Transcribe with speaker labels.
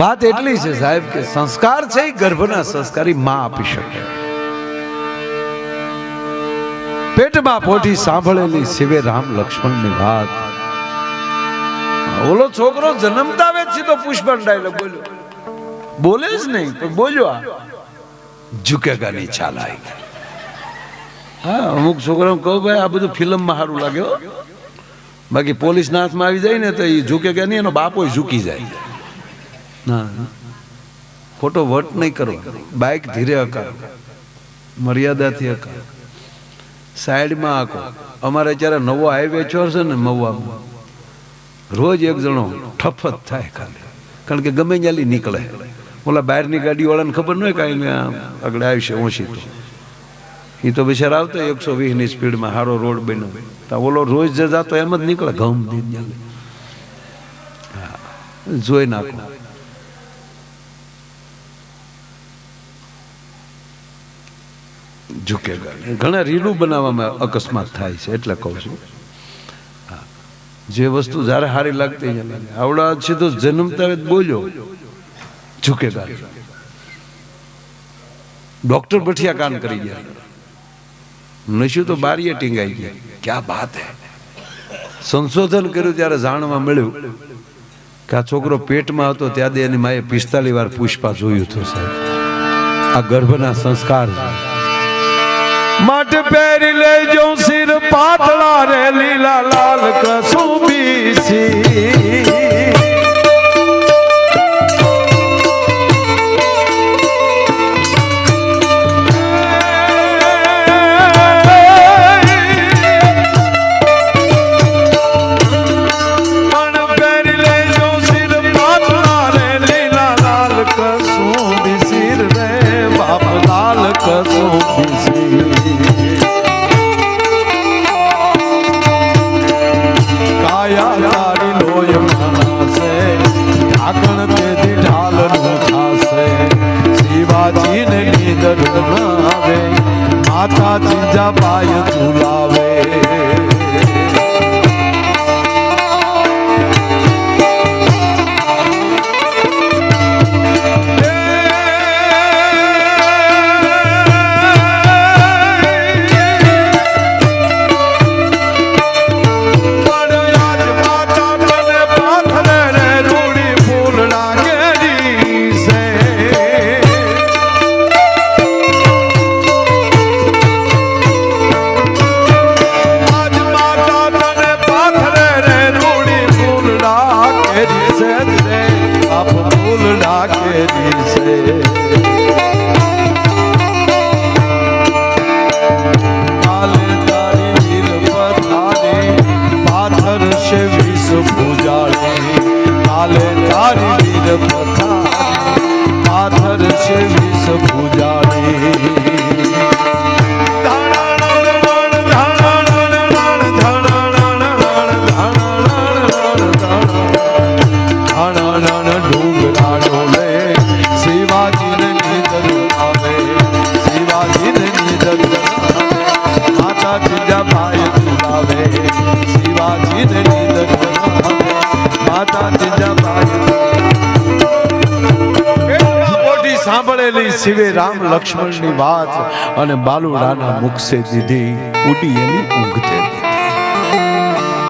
Speaker 1: વાત એટલી છે સાહેબ કે સંસ્કાર છે ગર્ભના સંસ્કારી માં આપી શકે. પેટમાં પોઠી સાંભળેલી શિવે રામ લક્ષ્મણની વાત. ઓલો છોકરો જન્મતા આવે પુષ્પન ડાયલોગ બોલ્યો. બોલે જ નહીં, પણ બોલ્યો આ. ઝુકેગા નહીં ચાલ આઈ હા, અમુક છોકરાઓ કહું ભાઈ, આ બધું ફિલ્મમાં સારું લાગ્યો બાકી પોલીસ ના હાથમાં આવી જાય ને તો એ ઝુકેગા નહીં, એનો બાપો ઝૂકી જાય. ના ખોટો વટ નહીં કરો બાઇક ધીરે હકાર મર્યાદાથી હકાર સાઈડમાં આકો અમારે જ્યારે નવો હાઈવે ચોરશે ને મહુવામાં રોજ એક જણો ઠફ જ થાય ખાલી. કારણ કે ગમે ત્યાંથી નીકળે. ઓલા બહારની ગાડીવાળાને ખબર ન હોય કાંઈ આગળ આવશે ઓછી તો. એ તો બિચારા આવતો એકસો વીસની સ્પીડમાં સારો રોડ બન્યો. તો ઓલો રોજ જે જાતો એમ જ નીકળે ઘઉં જોઈ નાખો. ઝુકેગા ઘણા રીલું બનાવવામાં અકસ્માત થાય છે, એટલે કહું છું. જે વસ્તુ જ્યારે સારી લાગતી. આવડા સીધો જન્મતા જ બોલ્યો. ઝુકેગા ડોક્ટર બઠિયા કાન કરી ગયા. નશ્યું તો બારીએ ટીંગાઈ ગયા. ક્યાં બાત હે? સંશોધન કર્યું ત્યારે જાણવા મળ્યું કે આ છોકરો પેટમાં હતો ત્યારે એની માએ પિસ્તાલીસ વાર પુષ્પા જોયું હતું, સાહેબ. આ ગર્ભના સંસ્કાર છે. માટે પહેરી લેજો સિર પાતળા રે લીલા લાલ કસુબી સી માતા ચીજા પાય ઝુલાવે the સાંભળેલી શિવે રામ લક્ષ્મણની વાત અને બાલુડાના મુખ સે દીધી ઉડી એની ઊંઘ દી.